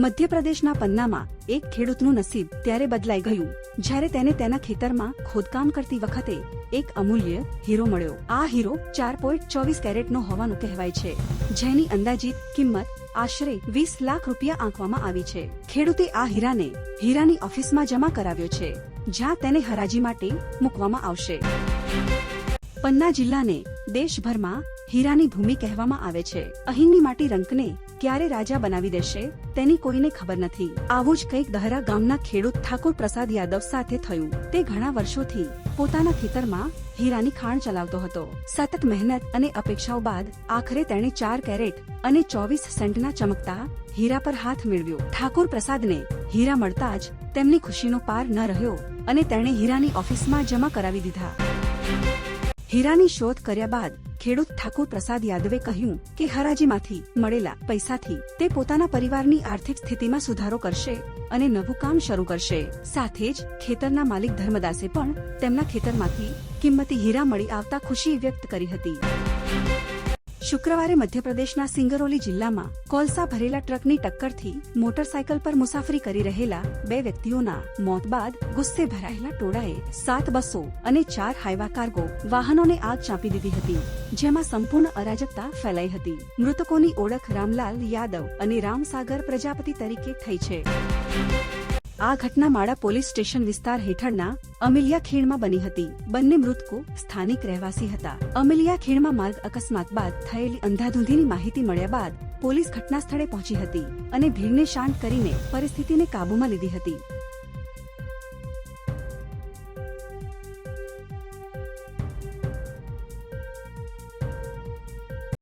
મધ્યપ્રદેશના પન્નામાં એક ખેડૂતનું નસીબ ત્યારે બદલાઈ ગયું. જ્યારે તેને તેના ખેતરમાં ખોદકામ કરતી વખતે એક અમૂલ્ય હીરો મળ્યો. આ હીરો ચાર પોઈન્ટ ચોવીસ કેરેટનો હોવાનું કહેવાય છે, જેની અંદાજિત કિંમત આશરે વીસ લાખ રૂપિયા આંકવામાં આવી છે. ખેડૂતે આ હીરાને હીરાની ઓફિસમાં જમા કરાવ્યો છે, જ્યાં તેને હરાજી માટે મૂકવામાં આવશે. પન્ના જિલ્લાને દેશભરમાં હીરાની ભૂમિ કહેવામાં આવે છે. અહીંની માટી રંકને ક્યારે રાજા બનાવી દેશે, તેની કોઈને ખબર નથી. આવું જ કંઈક દહરા ગામના ખેડૂત ઠાકોર પ્રસાદ યાદવ સાથે થયું. તે ઘણા વર્ષોથી પોતાના ખેતરમાં હીરાની ખાણ ચલાવતો હતો. સતત મહેનત અને અપેક્ષાઓ બાદ આખરે તેણે ચાર કેરેટ અને ચોવીસ સેન્ટના ચમકતા હીરા પર હાથ મેળવ્યો. ઠાકોર પ્રસાદને હીરા મળતા જ તેમની ખુશીનો પાર ન રહ્યો અને તેણે હીરાની ઓફિસમાં જમા કરાવી દીધા. હીરાની શોધ કર્યા બાદ ખેડૂત ઠાકોર પ્રસાદ યાદવે કહ્યું કે હરાજીમાંથી મળેલા પૈસાથી તે પોતાના પરિવારની આર્થિક સ્થિતિમાં સુધારો કરશે અને નવું કામ શરૂ કરશે. સાથે જ ખેતરના માલિક ધર્મદાસે પણ તેમના ખેતરમાંથી કિંમતી હીરા મળી આવતા ખુશી વ્યક્ત કરી હતી. શુક્રવારે મધ્યપ્રદેશના સિંગરૌલી જિલ્લામાં કોલસા ભરેલા ટ્રકની ટક્કરથી મોટરસાયકલ પર મુસાફરી કરી રહેલા બે વ્યક્તિઓના મોત બાદ ગુસ્સે ભરાયેલા ટોળાએ સાત બસો અને ચાર હાઈવા કાર્ગો વાહનોને આગ ચાંપી દીધી હતી, જેમાં સંપૂર્ણ અરાજકતા ફેલાઈ હતી. મૃતકોની ઓળખ રામલાલ યાદવ અને રામસાગર પ્રજાપતિ તરીકે થઈ છે. આ ઘટના માળા પોલીસ સ્ટેશન વિસ્તાર હેઠળના અમિલિયા ખીણમાં બની હતી. બંને મૃતકો સ્થાનિક રહેવાસી હતા. અમિલિયા ખીણમાં માર્ગ અકસ્માત બાદ થયેલી અંધાધૂંધીની માહિતી મળ્યા બાદ પોલીસ ઘટના સ્થળે પહોંચી હતી અને ભીડને શાંત કરીને પરિસ્થિતિને કાબૂમાં લીધી હતી.